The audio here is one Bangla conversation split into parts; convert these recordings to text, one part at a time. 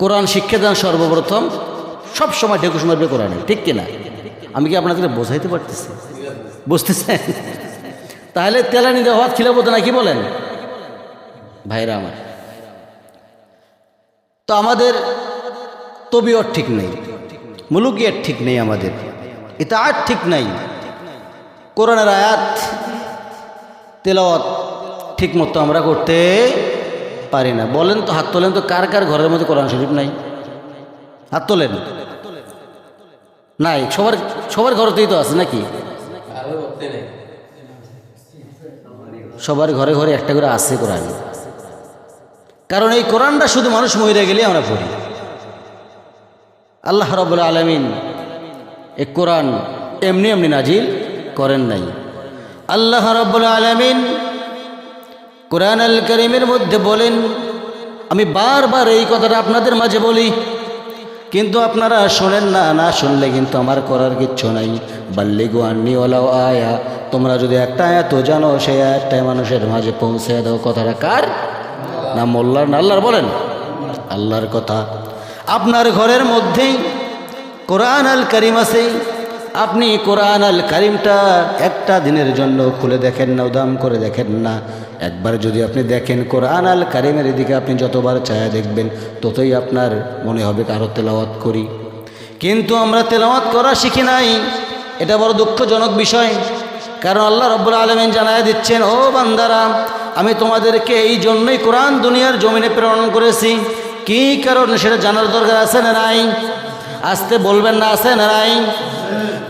কোরআন শিক্ষা দেন সর্বপ্রথম, সব সময় ঢেকুশ মারবে কোরআনে, ঠিক কিনা? আমি কি আপনাদের বোঝাইতে পারতেছি? বুঝতেছেন? তাহলে তেলানি দেওয়া খিলাবো না কি বলেন? ভাইরা আমার, তো আমাদের তবিয়ত ঠিক নেই মুলুকিয়ার ঠিক নেই আমাদের এটা আর ঠিক নাই, কোরআনের আয়াত, তেলাওয়াত ঠিক মতো আমরা করতে পারি না। বলেন তো, হাত তোলেন তো, কার কার ঘরের মধ্যে কোরআন শরীফ নাই? হাত তোলেন। নাই, সবার সবার ঘরেতেই তো আছে নাকি? সবার ঘরে ঘরে একটা করে আছে কোরআন। কারণ এই কোরআনটা শুধু মানুষ মহিলা গেলে আমরা পড়ি। আল্লাহ রবুল আলমিন এ কোরআন এমনি এমনি নাজিল করেন নাই। আল্লাহ রব্বুল আলমিন কোরআন আল করিমের মধ্যে বলেন, আমি বারবার এই কথাটা আপনাদের মাঝে বলি, কিন্তু আপনারা শোনেন না না শুনলে কিন্তু আমার করার কিচ্ছু নাই। বাল্লিগু আন্নিওয়ালাও আয়া, তোমরা যদি একটা আয়াত জানো, সেই আয়াতটাই মানুষের মাঝে পৌঁছে দাও, কথাটা কার? না মোল্লার, না আল্লাহর বলেন? আল্লাহর কথা। আপনার ঘরের মধ্যেই কোরআন আল করিম আছে আপনি কোরআন আল করিমটা একটা দিনের জন্য খুলে দেখেন না, উদাম করে দেখেন না। একবার যদি আপনি দেখেন কোরআন আল কারিমের দিকে আপনি যতবার ছায়া দেখবেন, ততই আপনার মনে হবে কারও তেলাওয়াত করি। কিন্তু আমরা তেলাওয়াত করা শিখি নাই। এটা বড় দুঃখজনক বিষয়। কারণ আল্লাহ রব্বুল আলমিন জানায় দিচ্ছেন, ও বান্দারা, আমি তোমাদেরকে এই জন্যই কোরআন দুনিয়ার জমিনে প্রেরণ করেছি। কী কারণ সেটা জানার দরকার আছে না নাই? আসতে বলবেন না আছে না নাই?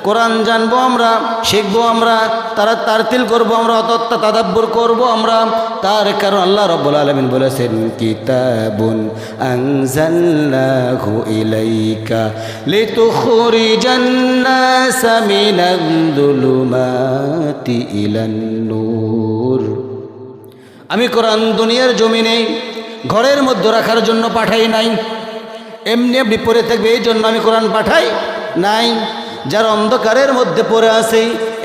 কোরআন জানব আমরা, শিখব আমরা, তারা তারতিল করব আমরা অতত্ত্ব তাদাব্বুর করব আমরা। তার কারণ আল্লাহ রব্বুল আলমিন বলেছেন, কিতাবুন আনজাল্লাহু ইলাইকা লিতুখরিজান নাসা মিনাল যুলুমাতি ইলান নূর। আমি কোরআন দুনিয়ার জমিনে ঘরের মধ্যে রাখার জন্য পাঠাই নাই। এমনি এমনি পড়ে থাকবে, এই জন্য আমি কোরআন পাঠাই নাই। যারা অন্ধকারের মধ্যে পড়ে আছে,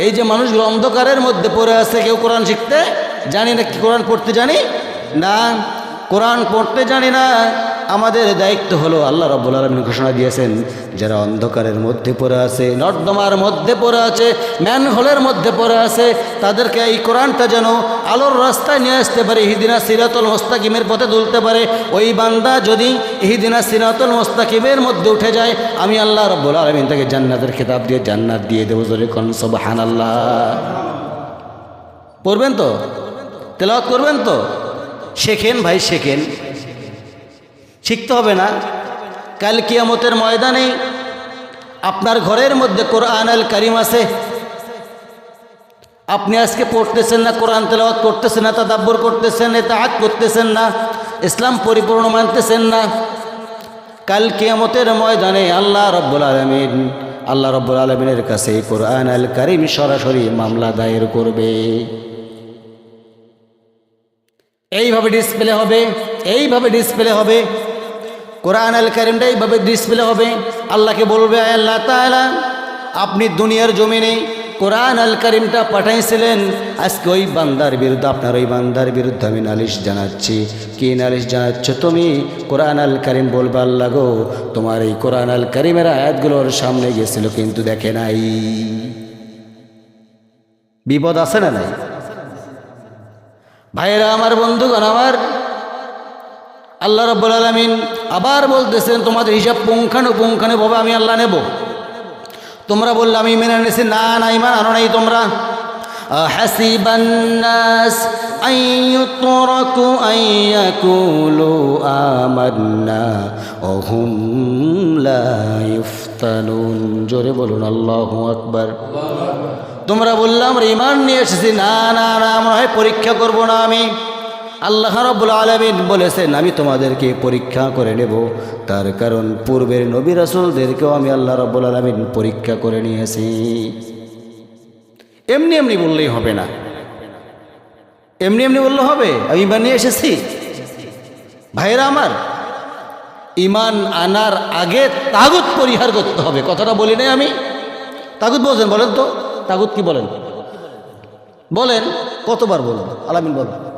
এই যে মানুষগুলো অন্ধকারের মধ্যে পড়ে আছে, কেউ কোরআন শিখতে জানি না, কি কোরআন পড়তে জানি? না, কোরআন পড়তে জানি না। আমাদের দায়িত্ব হলো আল্লাহ রব্বুল আলমিন ঘোষণা দিয়েছেন, যারা অন্ধকারের মধ্যে পড়ে আছে, নর্দমার মধ্যে পড়ে আছে, ম্যানহোলের মধ্যে পড়ে আছে, তাদেরকে এই কোরআনটা যেন আলোর রাস্তায় নিয়ে আসতে পারে, ইহিদিনা সিরাতুল মোস্তাকিমের পথে তুলতে পারে, ওই বান্দা যদি ইহিদিনা সিরাতুল মোস্তাকিমের মধ্যে উঠে যায়, আমি আল্লাহ রব্বুল আলমিন তাকে জান্নাতের খেতাব দিয়ে জান্নাত দিয়ে দেবো, জোরে কনসব হান আল্লাহ পড়বেন তো? তেলাওয়াত করবেন তো? শেখেন ভাই, শেখেন। শিখতে হবে না। কাল কিয়ামতের ময়দানে আপনার ঘরের মধ্যে কোরআন আল কারিম আছে। আপনি আজকে পড়তেছেন না, কোরআন তেলাওয়াত করতেছেন না, তাদাব্বর করতেছেন হাত করতেছেন না, ইসলাম পরিপূর্ণ মানতেছেন না। কাল কিয়ামতের ময়দানে আল্লাহ রব্বুল আলমিন, আল্লাহ রব্বুল আলমিনের কাছে কোরআন আল কারিম সরাসরি মামলা দায়ের করবে। এইভাবে ডিসপ্লে হবে, এইভাবে ডিসপ্লে হবে। কোরআন আল কারিমটা এইভাবে ডিসপ্লে হবে। আল্লাহকে বলবে, "আয় আল্লাহ তাআলা, আপনি দুনিয়ার জমিনে কোরআন আল করিমটা পাঠাইছিলেন। আজকে ওই বান্দার বিরুদ্ধে, আপনার ওই বান্দার বিরুদ্ধে আমি নালিশ জানাচ্ছি। কি নালিশ জানাচ্ছ তুমি? কোরআন আল করিম বলবে, আল্লাহ গো, তোমার এই কোরআন আল করিমের আয়াতগুলোর সামনে গেছিল, কিন্তু দেখে নাই। বিপদ আছে না নাই? ভাইয়েরা, আমার বন্ধুগণ, আমার আল্লাহ রব্বুল আলমিন আবার বলতেছেন তোমাদের হিসাব পুঙ্খানুপুঙ্খানুভাবে আমি আল্লাহ নেব তোমরা বললে আমি মেনে নিয়েছি না না ইমান আনো নাই তোমরা حسب الناس أن يتركوا أن يقولوا آمنا وهم لا يفتنون জোরে বলুন আল্লাহু আকবার তোমরা বললে আমরা ইমান নিয়ে এসেছি না না না আমরা হয় পরীক্ষা করব না আমি আল্লাহ রব্বুল আলমিন বলেছেন, আমি তোমাদেরকে পরীক্ষা করে নেব। তার কারণ পূর্বের নবী রাসুলদেরকেও আমি আল্লাহ রব্বুল আলমিন পরীক্ষা করে নিয়েছি। এমনি এমনি বললেই হবে না। এমনি এমনি বললে হবে, আমি ইমান নিয়ে এসেছি। ভাইরা আমার ইমান আনার আগে তাগুত পরিহার করতে হবে। কথাটা বলি নাই আমি। তাগুত বলছেন, বলেন তো। তাগুত কি বলেন? বলেন, কতবার বলুন? আলামিন বলেন।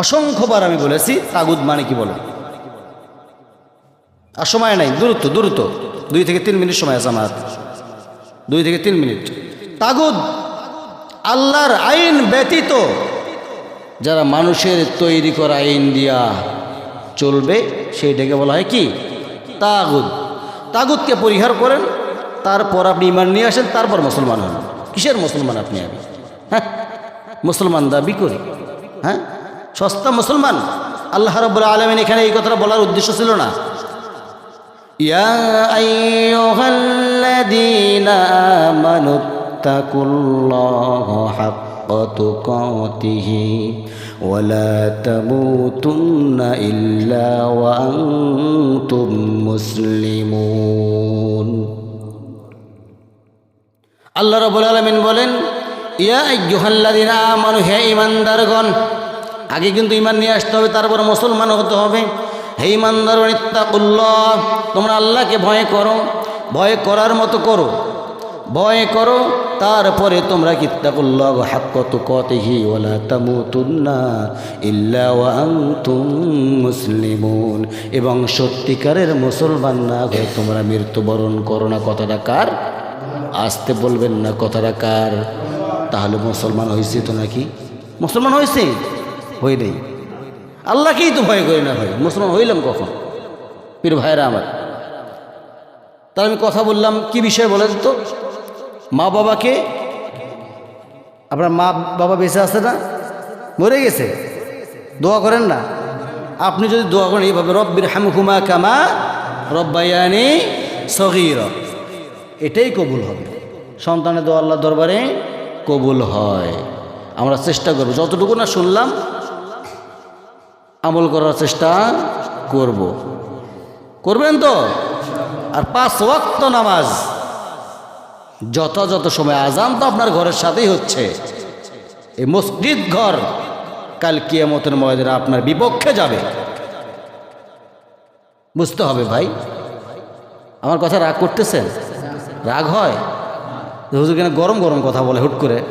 অসংখ্যবার আমি বলেছি তাগুদ মানে কি বলেন আর সময় নাই দ্রুত দ্রুত দুই থেকে তিন মিনিট সময় আছে আমার। দুই থেকে তিন মিনিট। তাগুদ আল্লাহর আইন ব্যতীত যারা মানুষের তৈরি করা আইন দিয়া চলবে, সেইটাকে বলা হয় কি? তাগুদ তাগুদকে পরিহার করেন, তারপর আপনি ইমান নিয়ে আসেন, তারপর মুসলমান হন। কিসের মুসলমান আপনি? হ্যাঁ? মুসলমান দাবি করি হ্যাঁ? সস্তা মুসলমান আল্লাহ রব্বুল আলমিন এখানে এই কথাটা বলার উদ্দেশ্য ছিল না يا أيها الذين آمنوا اتقوا الله حق تقاته ولا تموتن إلا وأنتم مسلمون আল্লাহ রবুল আলমিন বলেন ইয়া আইয়ুহাল্লাযীনা আমানু হে ইমানদারগণ আগে কিন্তু ইমান নিয়ে আসতে হবে, তারপর মুসলমান হতে হবে। হে ইমানদারগণ ইত্তাকুল্লাহ তোমরা আল্লাহকে ভয় করো, ভয় করার মতো করো। ভয় করো, তারপরে তোমরা কিত্তাকুল্লাহ হাক্ক তুকাতিহি ওয়ালা তামুতুন্না ইল্লা আনতুম মুসলিমুন। এবং সত্যিকারের মুসলমান না হয়ে তোমরা মৃত্যুবরণ করো না। কথাটা কার? আসতে বলবেন না, কথাটা কার? তাহলে মুসলমান হয়েছে তো নাকি? মুসলমান হয়েছে হই নেই। আল্লাহকেই তো ভয় করি না ভাই, মুসলমান হইলাম কখন? পীর ভাইরা আমার। তাহলে আমি কথা বললাম, কি বিষয় বলেন তো? মা বাবাকে, আপনার মা বাবা বেঁচে আছে না? মরে গেছে? দোয়া করেন না? আপনি যদি দোয়া করেন, এইভাবে রব্বির হামহুমা কামা রব্বায়ানি সগির। এটাই কবুল হবে। সন্তানের দোয়া আল্লাহ দরবারে কবুল হয়। আমরা চেষ্টা করব, যতটুকু না শুনলাম আমল করার চেষ্টা করব। করবেন তো? আর পাঁচ ওয়াক্ত নামাজ। যথাযথ সময় আজান তো আপনার ঘরের সাথেই হচ্ছে। এই মসজিদ ঘর কাল কিয়ামতের ময়দানে আপনার বিপক্ষে যাবে। বুঝতে হবে ভাই। আমার কথা রাগ করতেছেন? রাগ হয়? হুজুর কেন গরম গরম কথা বলে হুট করে।